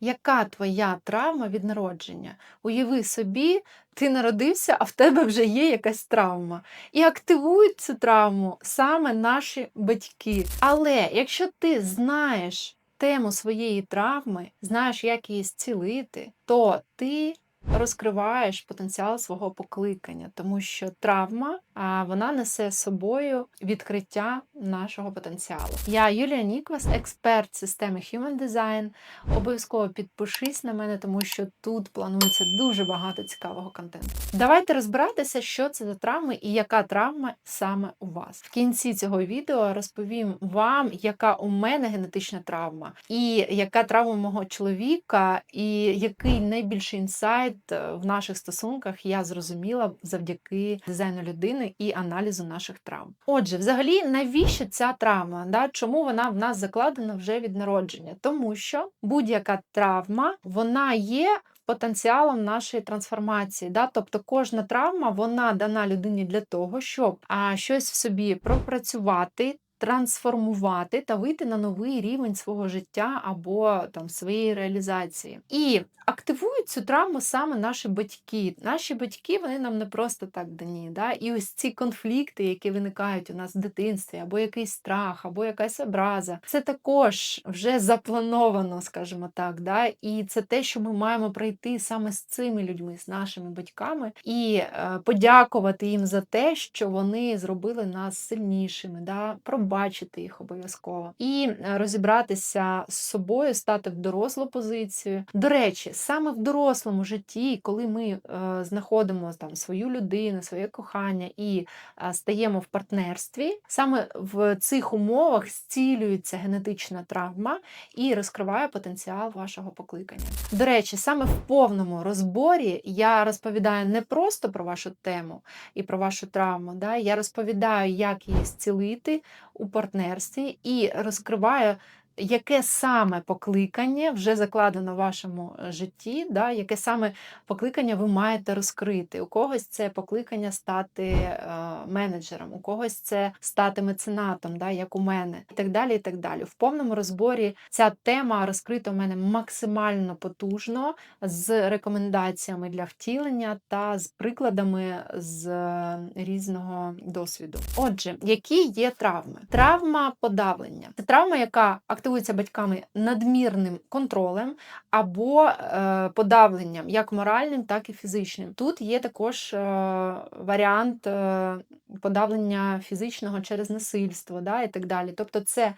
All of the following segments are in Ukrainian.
Яка твоя травма від народження? Уяви собі, ти народився, а в тебе вже є якась травма. І активують цю травму саме наші батьки. Але якщо ти знаєш тему своєї травми, знаєш, як її зцілити, то ти розкриваєш потенціал свого покликання, тому що травма вона несе з собою відкриття нашого потенціалу. Я Юлія Ніквас, експерт системи Human Design. Обов'язково підпишись на мене, тому що тут планується дуже багато цікавого контенту. Давайте розбиратися, що це за травми і яка травма саме у вас. В кінці цього відео розповім вам, яка у мене генетична травма, і яка травма мого чоловіка, і який найбільший інсайт е, в наших стосунках я зрозуміла завдяки дизайну людини і аналізу наших травм. Отже, взагалі, навіщо ця травма? Да? Чому вона в нас закладена вже від народження? Тому що будь-яка травма вона є. Потенціалом нашої трансформації, да, тобто кожна травма вона дана людині для того, щоб а, щось в собі пропрацювати, трансформувати та вийти на новий рівень свого життя або там своєї реалізації. І активують цю травму саме наші батьки. Наші батьки вони нам не просто так дані. Да? І ось ці конфлікти, які виникають у нас в дитинстві, або якийсь страх, або якась образа, це також вже заплановано, скажімо так. Да? І це те, що ми маємо пройти саме з цими людьми, з нашими батьками, і е, подякувати їм за те, що вони зробили нас сильнішими, да? Пробачити їх обов'язково і е, розібратися з собою, стати в дорослу позицію. До речі, саме в дорослому житті, коли ми е, знаходимо там свою людину, своє кохання і е, стаємо в партнерстві, саме в цих умовах зцілюється генетична травма і розкриває потенціал вашого покликання. До речі, саме в повному розборі я розповідаю не просто про вашу тему і про вашу травму. Да? Я розповідаю, як її зцілити у партнерстві і розкриває, яке саме покликання вже закладено в вашому е, житті, да, яке саме покликання ви маєте розкрити. У когось це покликання стати е, менеджером, у когось це стати меценатом, да, як у мене, і так далі. і так далі. В повному розборі ця тема розкрита у мене максимально потужно з рекомендаціями для втілення та з прикладами з е, різного досвіду. Отже, які є травми? Травма подавлення це травма, яка активується батьками надмірним контролем або е, подавленням, як моральним, так і фізичним. Тут є також е, варіант е, подавлення фізичного через насильство да, і так далі. Тобто це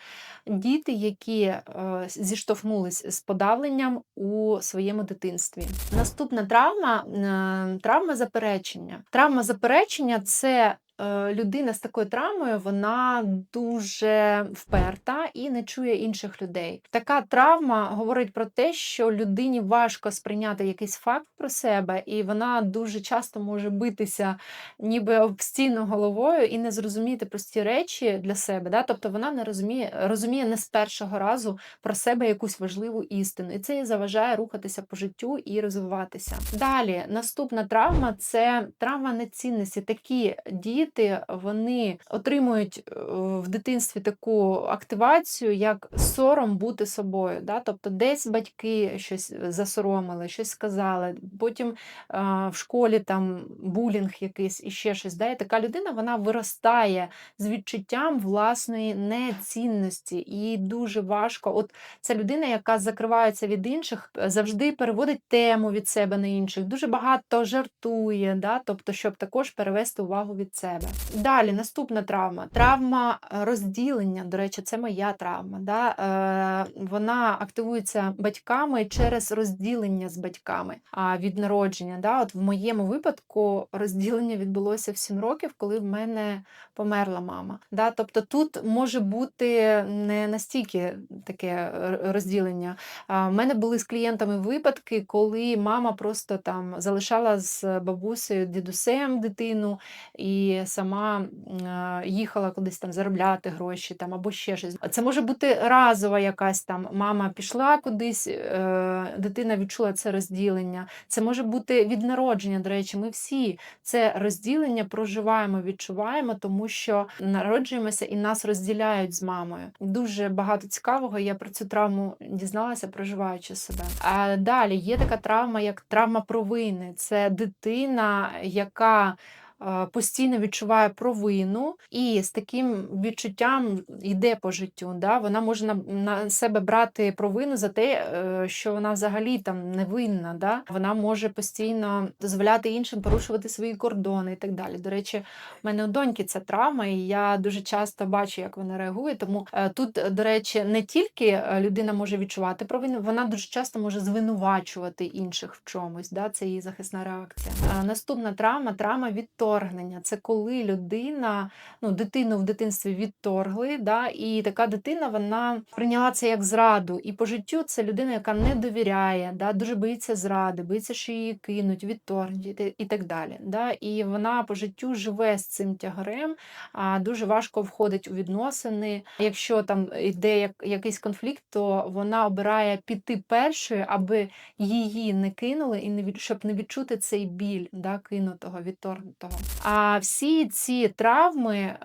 діти, які е, зіштовхнулись з подавленням у своєму дитинстві. Наступна травма е, травма заперечення. Травма заперечення це людина з такою травмою вона дуже вперта і не чує інших людей. Така травма говорить про те, що людині важко сприйняти якийсь факт про себе, і вона дуже часто може битися ніби об стіну головою і не зрозуміти прості речі для себе. Да? Тобто вона не розуміє, розуміє не з першого разу про себе якусь важливу істину. І це їй заважає рухатися по життю і розвиватися. Далі, наступна травма це травма нецінності. Такі діти діти вони отримують е, в дитинстві таку активацію, як сором бути собою. Да? Тобто десь батьки щось засоромили, щось сказали, потім в школі там булінг якийсь і ще щось. Да? І така людина вона виростає з відчуттям власної нецінності. І дуже важко. От ця людина, яка закривається від інших, завжди переводить тему від себе на інших, дуже багато жартує, да? тобто, щоб також перевести увагу від себе себе. Далі наступна травма. Травма е, розділення. До речі, це моя травма. Да? Е, Вона активується батьками через розділення з батьками а від народження. Да? От В моєму випадку розділення відбулося в 7 років, коли в мене померла мама. Да? Тобто тут може бути не настільки таке розділення. У мене були з клієнтами випадки, коли мама просто там залишала з бабусею, дідусем дитину і сама їхала кудись там заробляти гроші там або ще щось. Це може бути разова якась там мама пішла кудись, е, дитина відчула це розділення. Це може бути від народження. До речі, ми всі це розділення проживаємо, відчуваємо, тому що народжуємося і нас розділяють з мамою. Дуже багато цікавого. Я про цю травму дізналася, проживаючи себе. А далі є така травма, як травма провини. Це дитина, яка постійно відчуває провину і з таким відчуттям йде по життю. Да? Вона може на, на себе брати провину за те, е, що вона взагалі там невинна. Да? Вона може постійно дозволяти іншим порушувати свої кордони і так далі. До речі, в мене у доньки ця травма, і я дуже часто бачу, як вона реагує. Тому е, тут, до речі, не тільки е, людина може відчувати провину, вона дуже часто може звинувачувати інших в чомусь. Да? Це її захисна реакція. Наступна травма травма відторгнення. Це коли людина, ну, дитину в дитинстві відторгли, да? і така дитина вона прийняла це як зраду. І по життю це людина, яка не довіряє, да? дуже боїться зради, боїться, що її кинуть, відторгнуть і так далі. Да? І вона по життю живе з цим тягарем, а дуже важко входить у відносини. Якщо там йде як, якийсь конфлікт, то вона обирає піти першою, аби її не кинули і не щоб не відчути цей біль да, кинутого, відторгнутого. А всі ці травми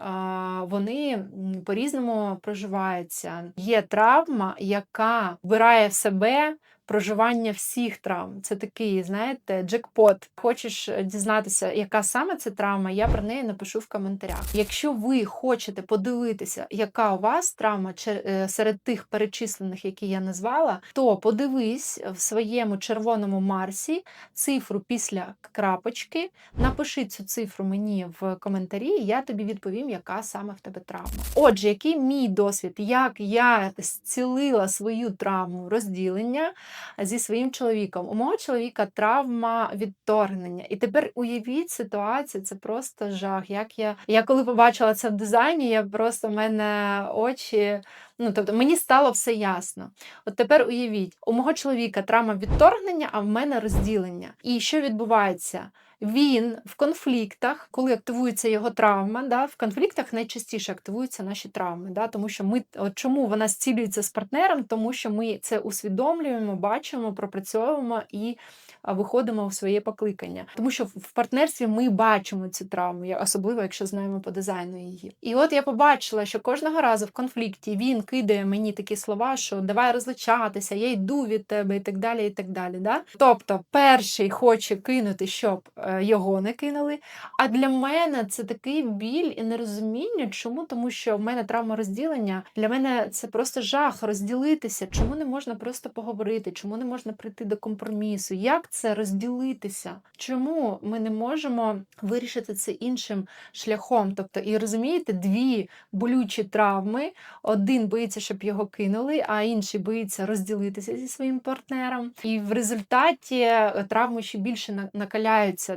вони по-різному проживаються. Є травма, яка вбирає в себе. Проживання всіх травм. Це такий, знаєте, джекпот. Хочеш е, дізнатися, яка саме це травма, я про неї напишу в коментарях. Якщо ви хочете подивитися, яка у вас травма е, серед тих перечислених, які я назвала, то подивись в своєму червоному Марсі цифру після крапочки. Напиши цю цифру мені в коментарі, і я тобі відповім, яка саме в тебе травма. Отже, який мій досвід, як я зцілила свою травму розділення зі своїм чоловіком. У мого чоловіка травма відторгнення. І тепер уявіть ситуацію, це просто жах. Як я, я коли побачила це в дизайні, я просто в мене очі. Ну, тобто мені стало все ясно. От тепер уявіть, у мого чоловіка травма відторгнення, а в мене розділення. І що відбувається? Він в конфліктах, коли активується його травма, да, в конфліктах найчастіше активуються наші травми. Да, тому що ми, от чому вона зцілюється з партнером, тому що ми це усвідомлюємо, бачимо, пропрацьовуємо і виходимо в своє покликання. Тому що в партнерстві ми бачимо цю травму, особливо якщо знаємо по дизайну її. І от я побачила, що кожного разу в конфлікті він кидає мені такі слова, що давай розлучатися, я йду від тебе і так далі. і так далі. Да? Тобто, перший хоче кинути, щоб е, його не кинули. А для мене це такий біль і нерозуміння. Чому? Тому що в мене травма розділення. Для мене це просто жах розділитися. Чому не можна просто поговорити? Чому не можна прийти до компромісу? Як це розділитися? Чому ми не можемо вирішити це іншим шляхом? Тобто, і розумієте, дві болючі травми. Один боїться, щоб його кинули, а інший боїться розділитися зі своїм партнером. І в результаті е, травми ще більше на-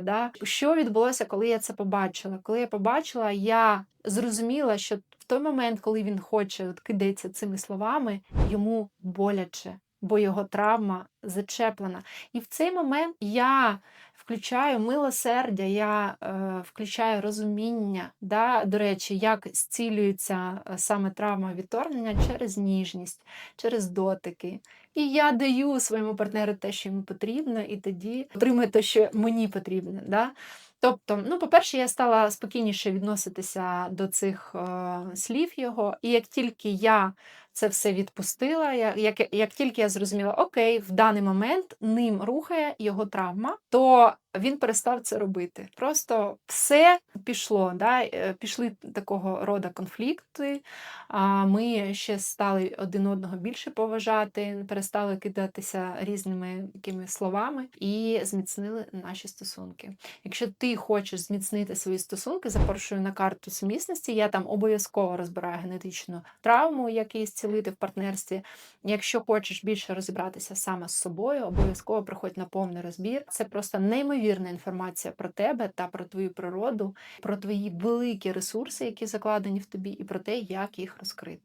накаляються. Да? Що відбулося, коли я це побачила? Коли я побачила, я зрозуміла, що в той момент, коли він хоче, от кидається цими словами, йому боляче, бо його травма зачеплена. І в цей момент я включаю милосердя, я е, включаю розуміння, да, до речі, як зцілюється е, саме травма відторгнення через ніжність, через дотики. І я даю своєму партнеру те, що йому потрібно, і тоді отримує те, що мені потрібно. Да? Тобто, ну, по-перше, я стала спокійніше відноситися до цих е, слів його, і як тільки я це все відпустила, я- як, як тільки я зрозуміла, окей, в даний момент ним рухає його травма, то він перестав це робити. Просто все пішло. Да? е, Пішли такого роду конфлікти. А ми ще стали один одного більше поважати, перестали кидатися різними такими словами і зміцнили наші стосунки. Якщо ти хочеш зміцнити свої стосунки, запрошую на карту сумісності. Я там обов'язково розбираю генетичну травму, як її зцілити в партнерстві. Якщо хочеш більше розібратися саме з собою, обов'язково приходь на повний розбір. Це просто неймовірна інформація про тебе та про твою природу, про твої великі ресурси, які закладені в тобі, і про те, як їх розкрити.